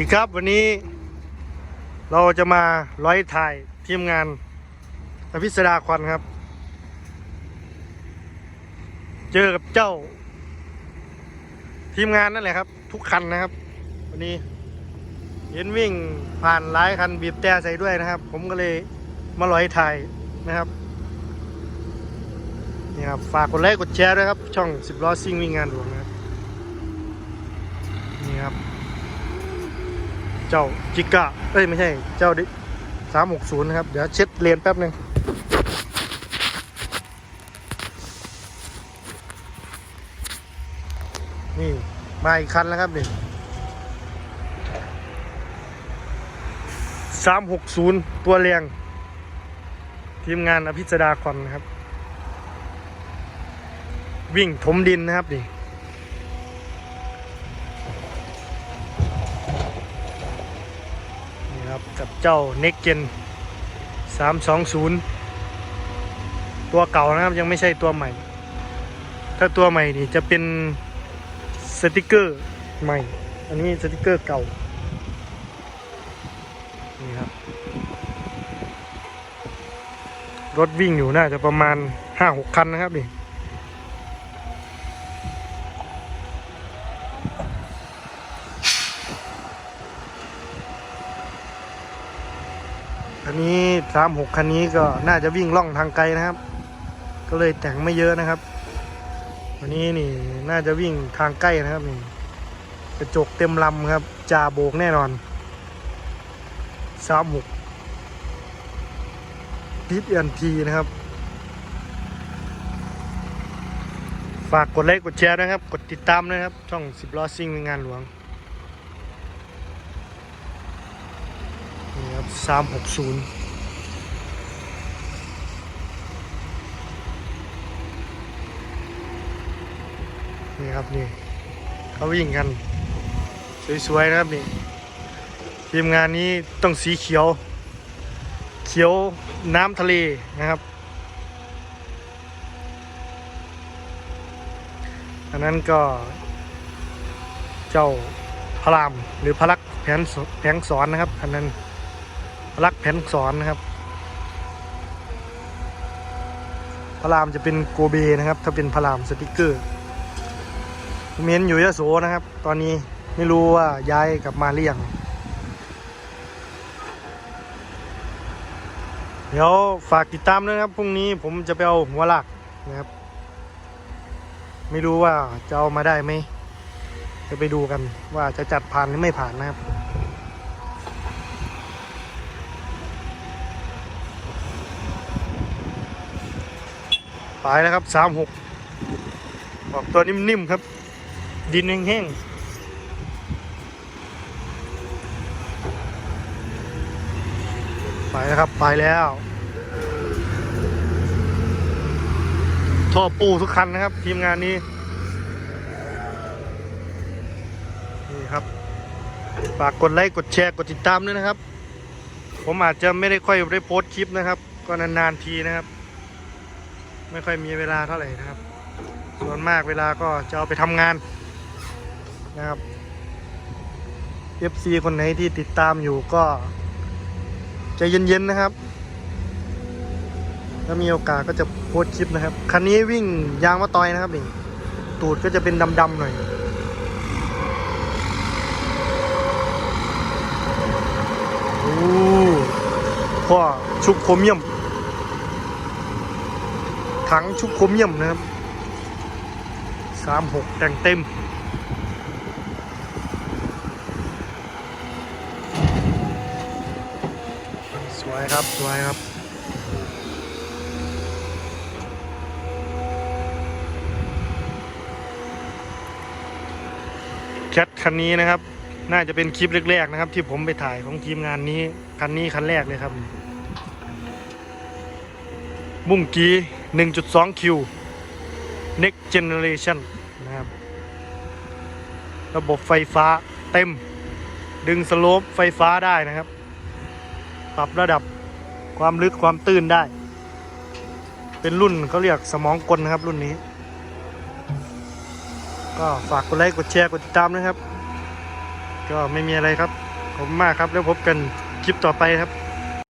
ดีครับวันนี้เราจะมาร้อยถ่ายทีมงานอภิสดาควันครับ เจอกับเจ้า ทีมงานนั่นแหละครับ ทุกคันนะครับ วันนี้เห็นวิ่งผ่านหลายคันบีบแต่ใส่ด้วยนะครับ ผมก็เลยมาร้อยถ่ายนะครับนี่ครับฝากกดไลค์กดแชร์ด้วยครับ ช่องสิบล้อซิ่งวิ่งงานหลวงนะครับนี่ครับ เจ้าจิก้าเอ้ย ไม่ใช่เจ้าดิสามหกศูนย์นะครับ เดี๋ยวเช็ดเลนแป๊บหนึ่งนี่ มาอีกคันแล้วครับนี่สามหกศูนย์ตัวเรียง ทีมงานอภิสดาคอนนะครับ วิ่งถมดินนะครับนี่ นี่ครับ กับเจ้าเน็กเจน320 ตัวเก่านะครับยังไม่ใช่ตัวใหม่ ถ้าตัวใหม่นี่จะเป็นสติกเกอร์ใหม่ อันนี้สติกเกอร์เก่า นี่ครับ รถวิ่งอยู่น่าจะประมาณ 5-6 คันนะครับนี่ นี้สามหกคันนี้ก็น่าจะวิ่งล่องทางไกลนะครับ ก็เลยแต่งไม่เยอะนะครับ วันนี้นี่น่าจะวิ่งทางใกล้นะครับนี่กระจกเต็มลำครับจ่าโบกแน่นอนสามหกพิษเอ็นทีนะครับ ฝากกดไลค์กดแชร์นะครับ กดติดตามนะครับ ช่องสิบล้อซิ่งงานหลวงนี่ครับ สามหกศูนย์นี่ครับนี่เขาวิ่งกัน สวยๆนะครับนี่ทีมงานนี้ต้องสีเขียว เขียวน้ำทะเลนะครับ อันนั้นก็เจ้าพระรามหรือพระลักษณ์แผนแผงสอนนะครับ อันนั้น ระลักแผนสอนนะครับพระรามจะเป็นโกเบนะครับ ถ้าเป็นพระรามสติกเกอร์ผมเห็นอยู่ยะโสนะครับ ตอนนี้ไม่รู้ว่าย้ายกลับมาหรือยังเดี๋ยวฝากติดตามด้วยนะครับพรุ่งนี้ผมจะไปเอาหัวลากนะครับ ไม่รู้ว่าจะเอามาได้ไหมจะไปดูกันว่าจะจัดผ่านหรือไม่ผ่านนะครับ ไปแล้วครับสามหกออกตัวนิ่มๆครับ ดินแห้งๆไปแล้วครับ ไปแล้ว ท่อปูทุกคันนะครับ ทีมงานนี้ นี่ครับ ฝากกดไลค์ กดแชร์ กดติดตามด้วยนะครับ ผมอาจจะไม่ได้ค่อยได้โพสต์คลิปนะครับ ก็นาน ๆ ทีนะครับ ไม่ค่อยมีเวลาเท่าไหร่นะครับ ส่วนมากเวลาก็จะเอาไปทำงานนะครับ FC คนไหนที่ติดตามอยู่ก็ใจเย็นๆนะครับ ถ้ามีโอกาสก็จะโพสคลิปนะครับ คันนี้วิ่งยางมะตอยนะครับนี่ตูดก็จะเป็นดำๆหน่อยโอ้พ่อชุบโครเมียม ถังชุบครเมียมนะครับสามหกแต่งเต็ม สวยครับ สวยครับแคทคันนี้นะครับ น่าจะเป็นคลิปแรกๆนะครับ ที่ผมไปถ่ายของทีมงานนี้ คันนี้คันแรกเลยครับบุ้งกี 1.2คิว next generation นะครับ ระบบไฟฟ้าเต็ม ดึงสโลปไฟฟ้าได้นะครับ ปรับระดับความลึกความตื้นได้ เป็นรุ่นเขาเรียกสมองกลนะครับรุ่นนี้ ก็ฝากกดไลค์กดแชร์กดติดตามนะครับ ก็ไม่มีอะไรครับ ขอบคุณมากครับแล้วพบกันคลิปต่อไปครับ